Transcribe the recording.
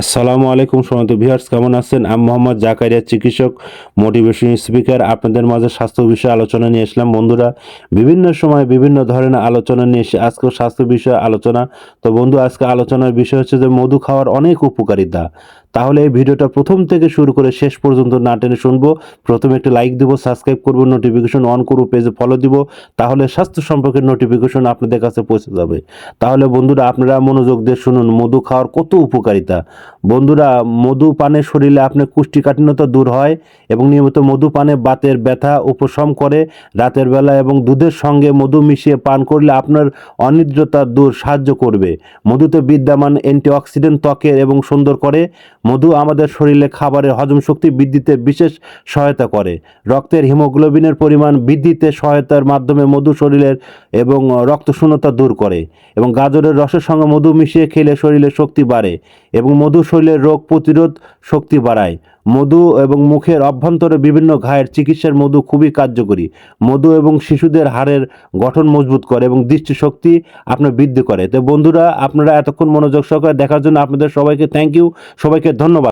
আসসালামু আলাইকুম সমন্ত ভিউয়ার্স, কেমন আছেন? আমি মোহাম্মদ জাকারিয়া, চিকিৎসক মোটিভেশন স্পিকার আপনাদের মাঝে স্বাস্থ্য বিষয়ে আলোচনা নিয়ে এসলাম বন্ধুরা, বিভিন্ন সময় বিভিন্ন ধরনের আলোচনা নিয়ে এসে আজকে স্বাস্থ্য বিষয়ে আলোচনা। তো বন্ধু, আজকে আলোচনার বিষয় হচ্ছে যে, মধু খাওয়ার অনেক উপকারিতা। তাহলে এই ভিডিওটা প্রথম থেকে শুরু করে শেষ পর্যন্ত না টেনে শুনব। প্রথমে একটি লাইক দেবো সাবস্ক্রাইব করব নোটিফিকেশন অন করব পেজে ফলো দিব, তাহলে স্বাস্থ্য সম্পর্কে নোটিফিকেশন আপনাদের কাছে পৌঁছে যাবে। তাহলে বন্ধুরা আপনারা মনোযোগ দিয়ে শুনুন, মধু খাওয়ার কত উপকারিতা। বন্ধুরা, মধু পানে শরীরে আপনার কুষ্টিকাঠিন্যতা দূর হয় এবং নিয়মিত মধু পানে বাতের ব্যথা উপশম করে। রাতের বেলা এবং দুধের সঙ্গে মধু মিশিয়ে পান করলে আপনার অনিদ্রতা দূর সাহায্য করবে। মধুতে বিদ্যমান অ্যান্টিঅক্সিডেন্ট ত্বকের এবং সুন্দর করে। মধু আমাদের শরীরে খাবারের হজম শক্তি বৃদ্ধিতে বিশেষ সহায়তা করে। রক্তের হিমোগ্লোবিনের পরিমাণ বৃদ্ধিতে সহায়তার মাধ্যমে মধু শরীরের এবং রক্ত শূন্যতা দূর করে এবং গাজরের রসের সঙ্গে মধু মিশিয়ে খেলে শরীরে শক্তি বাড়ে এবং মধু শরীরের রোগ প্রতিরোধ শক্তি বাড়ায়। মধু এবং মুখের অভ্যন্তরে বিভিন্ন ঘায়ের চিকিৎসার মধু খুবই কার্যকরী। মধু এবং শিশুদের হাড়ের গঠন মজবুত করে এবং দৃষ্টিশক্তি আপনার বৃদ্ধি করে। তো বন্ধুরা, আপনারা এতক্ষণ মনোযোগ সহকারে দেখার জন্য আপনাদের সবাইকে থ্যাংক ইউ সবাইকে ধন্যবাদ।